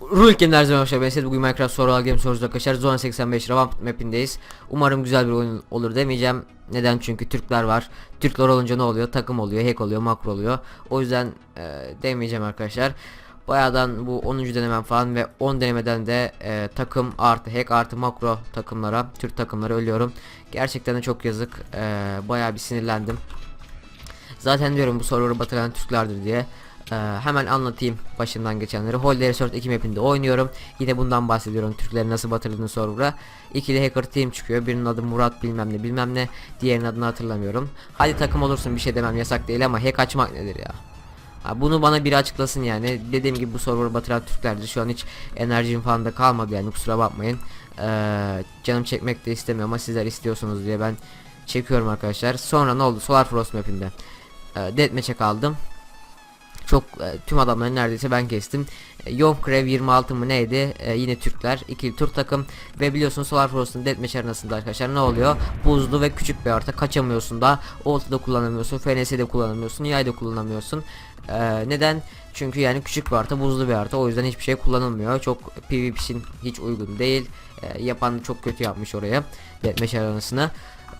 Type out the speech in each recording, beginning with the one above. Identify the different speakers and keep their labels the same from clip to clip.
Speaker 1: Rule Game'ler zaman hoş geldiniz. Bugün Minecraft Survival Game sorusu arkadaşlar. Zona 85 Ravam mapindeyiz. Umarım güzel bir oyun olur demeyeceğim. Neden? Çünkü Türkler var. Türkler olunca ne oluyor? Takım oluyor, hack oluyor, makro oluyor. O yüzden e, demeyeceğim arkadaşlar. Bayağıdan bu 10. denemem falan ve 10 denemeden de e, takım artı hack artı makro takımlara, Türk takımlara ölüyorum. Gerçekten de çok yazık. E, bayağı bir sinirlendim. Zaten diyorum bu soruları batıran Türklerdir diye. Ee, hemen anlatayım başından geçenleri. Holder Resort 2 mapinde oynuyorum. Yine bundan bahsediyorum. Türkleri nasıl batırdığını server'a. İkili hacker team çıkıyor. Birinin adı Murat bilmem ne bilmem ne. Diğerinin adını hatırlamıyorum. Hadi takım olursun bir şey demem yasak değil ama hack açmak nedir ya? Bunu bana biri açıklasın yani. Dediğim gibi bu server'ı batıran Türklerdir. Şu an hiç enerjim falan da kalmadı yani kusura bakmayın. Ee, canım çekmek de istemiyor ama sizler istiyorsunuz diye ben çekiyorum arkadaşlar. Sonra ne oldu? Solar Frost mapinde. Ee, Deathmatch'e kaldım. Çok e, tüm adamları neredeyse ben kestim. E, Young Crev 26 mı neydi? E, yine Türkler. ikili Türk takım. Ve biliyorsunuz Solar Frost'un Deathmatch arenasında arkadaşlar ne oluyor? Buzlu ve küçük bir harita. Kaçamıyorsun da. Ulti da kullanamıyorsun. FNS de kullanamıyorsun. Yay da kullanamıyorsun. E, neden? Çünkü yani küçük bir harita. Buzlu bir harita. O yüzden hiçbir şey kullanılmıyor. Çok PvP için hiç uygun değil. E, yapan çok kötü yapmış oraya. Deathmatch arenasını.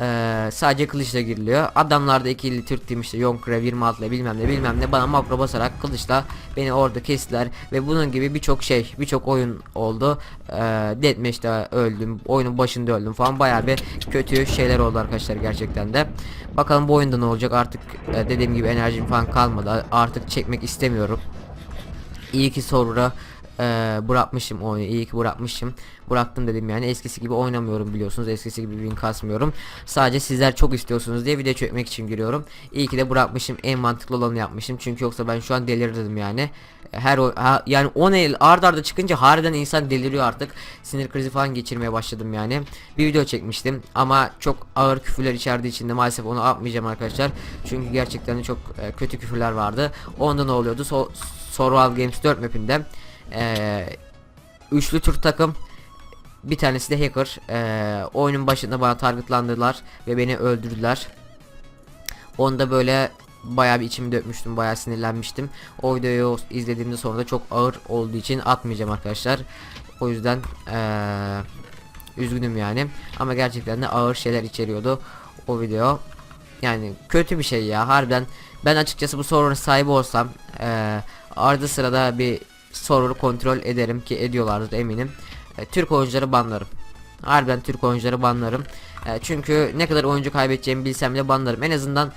Speaker 1: Ee, sadece kılıçla giriliyor. Adamlar da ikili Türk işte Yonkrev 26 ile bilmem ne bilmem ne bana makro basarak kılıçla beni orada kestiler ve bunun gibi birçok şey birçok oyun oldu. Ee, Deathmatch'te öldüm. Oyunun başında öldüm falan bayağı bir kötü şeyler oldu arkadaşlar gerçekten de. Bakalım bu oyunda ne olacak artık e, dediğim gibi enerjim falan kalmadı. Artık çekmek istemiyorum. İyi ki sonra e, bırakmışım oyunu iyi ki bırakmışım. Bıraktım dedim yani. Eskisi gibi oynamıyorum biliyorsunuz. Eskisi gibi win kasmıyorum. Sadece sizler çok istiyorsunuz diye video çekmek için giriyorum. İyi ki de bırakmışım. En mantıklı olanı yapmışım. Çünkü yoksa ben şu an delirirdim yani. Her ha, yani 10 el ard arda çıkınca harbiden insan deliriyor artık. Sinir krizi falan geçirmeye başladım yani. Bir video çekmiştim ama çok ağır küfürler içerdiği için de maalesef onu atmayacağım arkadaşlar. Çünkü gerçekten çok e, kötü küfürler vardı. Onda ne oluyordu? So Survival Games 4 mapinde ee, üçlü Türk takım. Bir tanesi de hacker. Ee, oyunun başında bana targetlandılar ve beni öldürdüler. Onda böyle bayağı bir içimi dökmüştüm bayağı sinirlenmiştim. O videoyu izlediğimde sonra da çok ağır olduğu için atmayacağım arkadaşlar. O yüzden ee, üzgünüm yani. Ama gerçekten de ağır şeyler içeriyordu o video. Yani kötü bir şey ya harbiden. Ben açıkçası bu sorunun sahibi olsam ee, ardı sırada bir server'ı kontrol ederim ki ediyorlardır eminim. E, Türk oyuncuları banlarım. Harbiden Türk oyuncuları banlarım. E, çünkü ne kadar oyuncu kaybedeceğimi bilsem de banlarım. En azından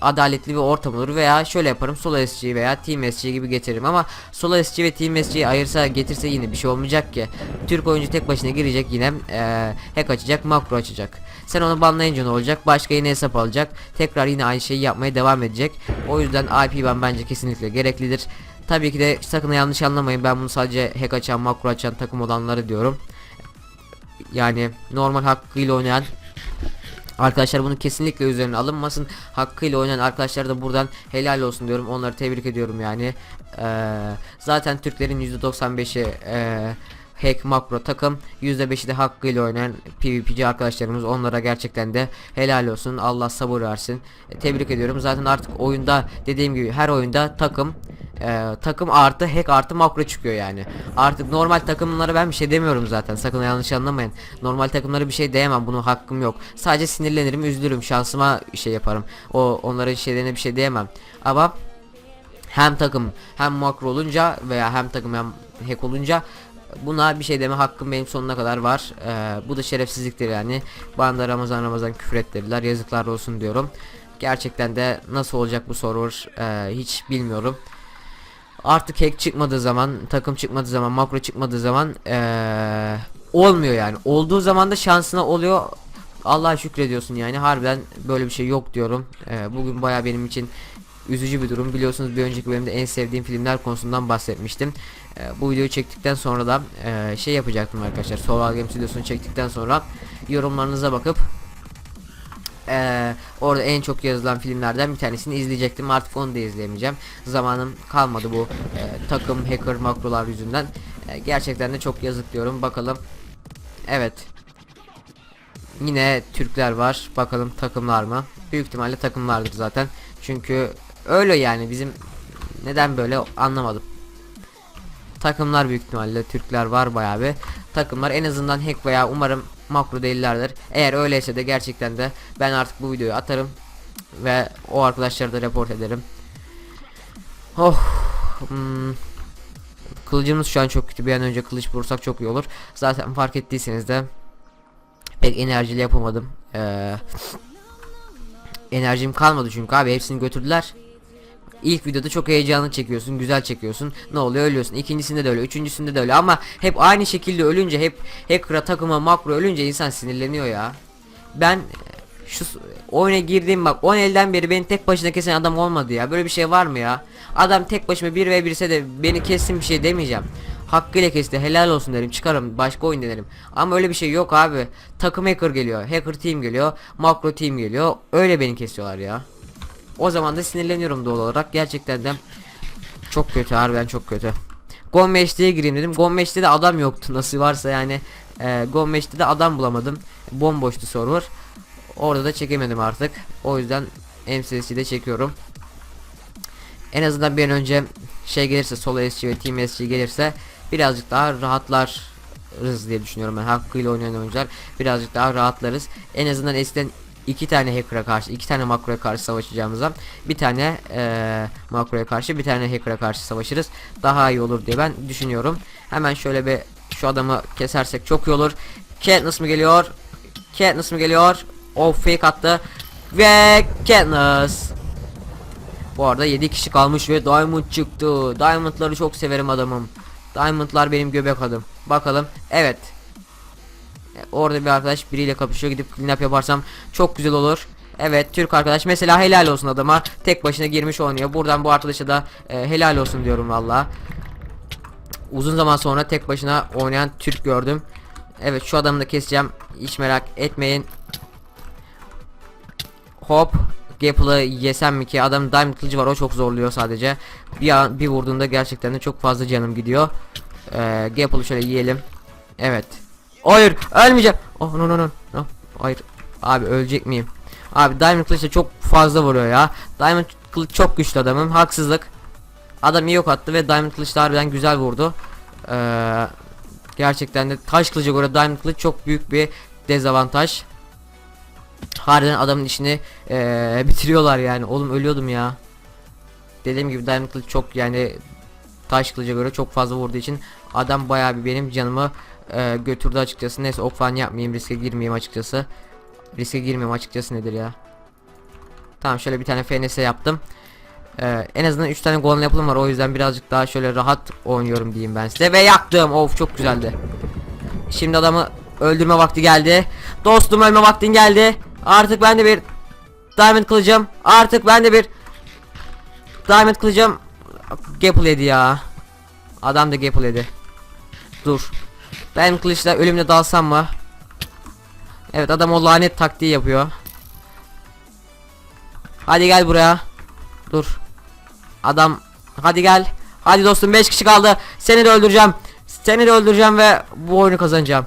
Speaker 1: adaletli bir ortam olur veya şöyle yaparım solo SG veya team SG gibi getiririm ama solo SG ve team SG'yi ayırsa getirse yine bir şey olmayacak ki Türk oyuncu tek başına girecek yine e, hack açacak makro açacak sen onu banlayınca ne olacak başka yine hesap alacak tekrar yine aynı şeyi yapmaya devam edecek o yüzden IP ban bence kesinlikle gereklidir Tabii ki de sakın yanlış anlamayın ben bunu sadece hack açan makro açan takım olanları diyorum. Yani normal hakkıyla oynayan Arkadaşlar bunu kesinlikle üzerine alınmasın. Hakkıyla oynayan arkadaşlar da buradan helal olsun diyorum. Onları tebrik ediyorum yani. Ee, zaten Türklerin %95'i e, hack makro takım %5'i de hakkıyla oynayan PvP'ci arkadaşlarımız onlara gerçekten de helal olsun Allah sabır versin E, tebrik ediyorum zaten artık oyunda dediğim gibi her oyunda takım e, takım artı hack artı makro çıkıyor yani artık normal takımlara ben bir şey demiyorum zaten sakın yanlış anlamayın normal takımlara bir şey diyemem bunu hakkım yok sadece sinirlenirim üzülürüm şansıma şey yaparım o onların şeylerine bir şey diyemem ama hem takım hem makro olunca veya hem takım hem hack olunca buna bir şey deme hakkım benim sonuna kadar var. Ee, bu da şerefsizliktir yani. Bana da Ramazan Ramazan küfür ettirdiler. Yazıklar olsun diyorum. Gerçekten de nasıl olacak bu server ee, hiç bilmiyorum. Artık hack çıkmadığı zaman, takım çıkmadığı zaman, makro çıkmadığı zaman ee, olmuyor yani. Olduğu zaman da şansına oluyor. Allah'a şükrediyorsun yani. Harbiden böyle bir şey yok diyorum. Ee, bugün baya benim için üzücü bir durum. Biliyorsunuz bir önceki bölümde en sevdiğim filmler konusundan bahsetmiştim. Ee, bu videoyu çektikten sonra da e, şey yapacaktım arkadaşlar. Survival Games videosunu çektikten sonra yorumlarınıza bakıp e, orada en çok yazılan filmlerden bir tanesini izleyecektim. Artık onu da izleyemeyeceğim. Zamanım kalmadı bu e, takım hacker makrolar yüzünden. E, gerçekten de çok yazık diyorum. Bakalım. Evet. Yine Türkler var. Bakalım takımlar mı? Büyük ihtimalle takımlardır zaten. Çünkü öyle yani bizim neden böyle anlamadım. takımlar büyük ihtimalle Türkler var bayağı bir takımlar en azından hack veya umarım makro değillerdir. Eğer öyleyse de gerçekten de ben artık bu videoyu atarım ve o arkadaşları da report ederim. Oh. Hmm. Kılıcımız şu an çok kötü. Bir an önce kılıç bulursak çok iyi olur. Zaten fark ettiyseniz de pek enerjili yapamadım. Ee, enerjim kalmadı çünkü abi hepsini götürdüler. İlk videoda çok heyecanlı çekiyorsun, güzel çekiyorsun. Ne oluyor? Ölüyorsun. İkincisinde de öyle, üçüncüsünde de öyle ama hep aynı şekilde ölünce, hep hacker'a takıma makro ölünce insan sinirleniyor ya. Ben şu oyuna girdiğim bak 10 elden beri beni tek başına kesen adam olmadı ya. Böyle bir şey var mı ya? Adam tek başıma 1 ve 1 ise de beni kessin bir şey demeyeceğim. Hakkıyla kesti helal olsun derim çıkarım başka oyun denerim. Ama öyle bir şey yok abi. Takım hacker geliyor. Hacker team geliyor. Makro team geliyor. Öyle beni kesiyorlar ya. O zaman da sinirleniyorum doğal olarak. Gerçekten de çok kötü harbiden çok kötü. Gommeş'te gireyim dedim. Gommeş'te de adam yoktu nasıl varsa yani. E, Gommeş'te de adam bulamadım. Bomboştu server. Orada da çekemedim artık. O yüzden MCS'de çekiyorum. En azından bir an önce şey gelirse solo SG ve team SG gelirse birazcık daha rahatlarız diye düşünüyorum ben. Hakkıyla oynayan oyuncular birazcık daha rahatlarız. En azından eskiden iki tane hacker'a karşı, iki tane makroya karşı savaşacağımızdan bir tane eee makroya karşı, bir tane hacker'a karşı savaşırız. Daha iyi olur diye ben düşünüyorum. Hemen şöyle bir şu adamı kesersek çok iyi olur. Katniss mı geliyor? Katniss mı geliyor? O fake attı. Ve Katniss. Bu arada 7 kişi kalmış ve Diamond çıktı. Diamond'ları çok severim adamım. Diamond'lar benim göbek adım. Bakalım. Evet. Orada bir arkadaş biriyle kapışıyor. Gidip clean yaparsam çok güzel olur. Evet Türk arkadaş mesela helal olsun adama. Tek başına girmiş oynuyor. Buradan bu arkadaşa da e, helal olsun diyorum valla. Uzun zaman sonra tek başına oynayan Türk gördüm. Evet şu adamı da keseceğim. Hiç merak etmeyin. Hop. Gapple'ı yesem mi ki adam diamond kılıcı var o çok zorluyor sadece. Bir an, bir vurduğunda gerçekten de çok fazla canım gidiyor. Ee, Gapple'ı şöyle yiyelim. Evet. Hayır ölmeyeceğim. Oh no no no. no. Hayır. Abi ölecek miyim? Abi diamond kılıç da çok fazla vuruyor ya. Diamond kılıç çok güçlü adamım. Haksızlık. Adam iyi yok attı ve diamond kılıç da harbiden güzel vurdu. Ee, gerçekten de taş kılıca göre diamond kılıç çok büyük bir dezavantaj. Harbiden adamın işini eee, bitiriyorlar yani. Oğlum ölüyordum ya. Dediğim gibi diamond kılıç çok yani taş kılıca göre çok fazla vurduğu için adam bayağı bir benim canımı eee, götürdü açıkçası. Neyse ok falan yapmayayım riske girmeyeyim açıkçası. Riske girmeyeyim açıkçası nedir ya. Tamam şöyle bir tane FNS yaptım. Eee, en azından 3 tane golden apple'ım var o yüzden birazcık daha şöyle rahat oynuyorum diyeyim ben size ve yaktım. Of çok güzeldi. Şimdi adamı öldürme vakti geldi. Dostum ölme vaktin geldi. Artık ben de bir Diamond kılıcım. Artık ben de bir Diamond kılıcım. Gapple yedi ya. Adam da Gapple yedi. Dur. Ben kılıçla ölümle dalsam mı? Evet adam o lanet taktiği yapıyor. Hadi gel buraya. Dur. Adam hadi gel. Hadi dostum 5 kişi kaldı. Seni de öldüreceğim. Seni de öldüreceğim ve bu oyunu kazanacağım.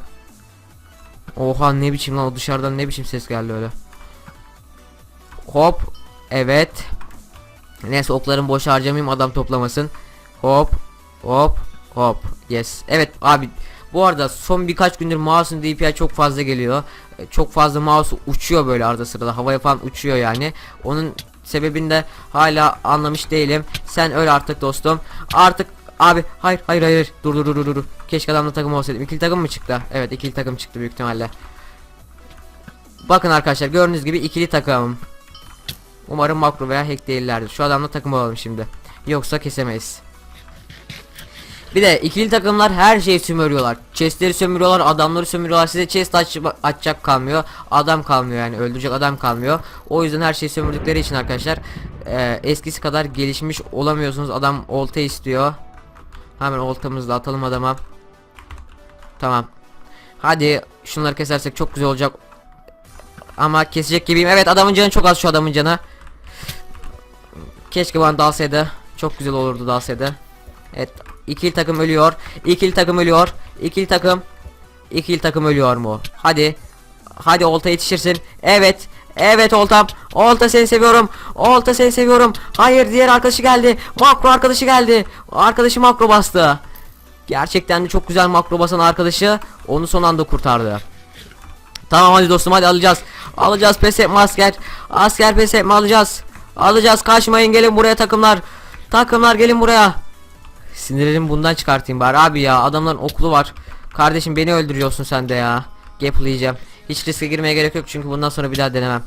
Speaker 1: Oha ne biçim lan o dışarıdan ne biçim ses geldi öyle. Hop. Evet. Neyse oklarım boş harcamayayım adam toplamasın. Hop. Hop. Hop. Yes. Evet abi. Bu arada son birkaç gündür mouse'un DPI çok fazla geliyor. E, Çok fazla mouse uçuyor böyle arada sırada. Havaya falan uçuyor yani. Onun sebebini de hala anlamış değilim. Sen öyle artık dostum. Artık abi hayır hayır hayır. Dur dur dur dur dur. Keşke adamla takım olsaydım. İkili takım mı çıktı? Evet ikili takım çıktı büyük ihtimalle. Bakın arkadaşlar gördüğünüz gibi ikili takım. Umarım makro veya hack değillerdir. Şu adamla takım olalım şimdi. Yoksa kesemeyiz. Bir de ikili takımlar her şeyi sömürüyorlar. Chestleri sömürüyorlar, adamları sömürüyorlar. Size chest aç açacak kalmıyor. Adam kalmıyor yani öldürecek adam kalmıyor. O yüzden her şeyi sömürdükleri için arkadaşlar e, eskisi kadar gelişmiş olamıyorsunuz. Adam olta istiyor. Hemen oltamızla atalım adama. Tamam. Hadi şunları kesersek çok güzel olacak. Ama kesecek gibiyim. Evet adamın canı çok az şu adamın canı. Keşke bana dalsaydı. Çok güzel olurdu dalsaydı. Evet. İkili takım ölüyor. İkili takım ölüyor. İkili takım. İkili takım ölüyor mu? Hadi. Hadi olta yetişirsin. Evet. Evet oltam. Olta seni seviyorum. Olta seni seviyorum. Hayır diğer arkadaşı geldi. Makro arkadaşı geldi. Arkadaşı makro bastı. Gerçekten de çok güzel makro basan arkadaşı onu son anda kurtardı. Tamam hadi dostum hadi alacağız. Alacağız pes etme asker. Asker pes etme alacağız. Alacağız kaçmayın gelin buraya takımlar. Takımlar gelin buraya. Sinirlerimi bundan çıkartayım bari abi ya adamların okulu var. Kardeşim beni öldürüyorsun sen de ya. Gaplayacağım. Hiç riske girmeye gerek yok çünkü bundan sonra bir daha denemem.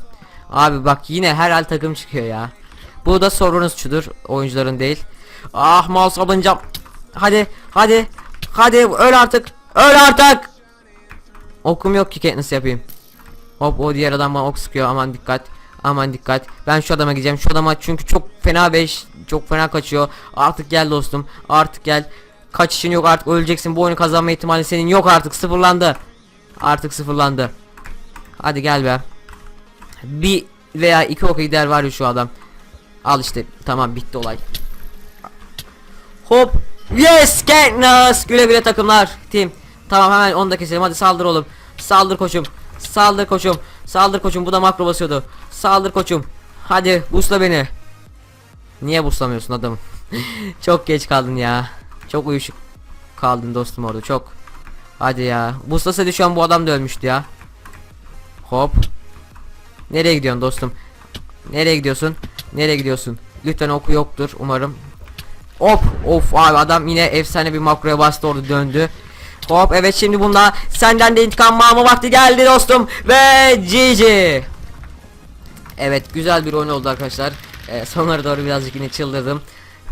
Speaker 1: Abi bak yine her takım çıkıyor ya. Bu da sorunun suçudur oyuncuların değil. Ah mouse alınacağım. Hadi hadi hadi öl artık. Öl artık. Okum yok ki Katniss yapayım. Hop o diğer adam bana ok sıkıyor aman dikkat. Aman dikkat. Ben şu adama gideceğim. Şu adama çünkü çok fena 5 çok fena kaçıyor. Artık gel dostum. Artık gel. Kaçışın yok artık öleceksin. Bu oyunu kazanma ihtimali senin yok artık sıfırlandı. Artık sıfırlandı. Hadi gel be. Bir veya iki ok gider var ya şu adam. Al işte tamam bitti olay. Hop. Yes Katniss. Güle güle takımlar. Team. Tamam hemen onu da keselim. Hadi saldır oğlum. Saldır koçum. Saldır koçum. Saldır koçum. Bu da makro basıyordu. Saldır koçum. Hadi busla beni. Niye buslamıyorsun adamım? çok geç kaldın ya. Çok uyuşuk kaldın dostum orada çok. Hadi ya. Buslasaydı şu an bu adam da ölmüştü ya. Hop. Nereye gidiyorsun dostum? Nereye gidiyorsun? Nereye gidiyorsun? Lütfen oku yoktur umarım. Hop of abi adam yine efsane bir makroya bastı orada döndü. Hop evet şimdi bunda senden de intikam alma vakti geldi dostum ve GG. Evet güzel bir oyun oldu arkadaşlar. Ee, sonlara doğru birazcık yine çıldırdım.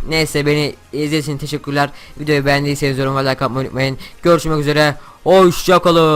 Speaker 1: Neyse beni izlediğiniz teşekkürler. Videoyu beğendiyseniz yorum ve like atmayı unutmayın. Görüşmek üzere. Hoşçakalın.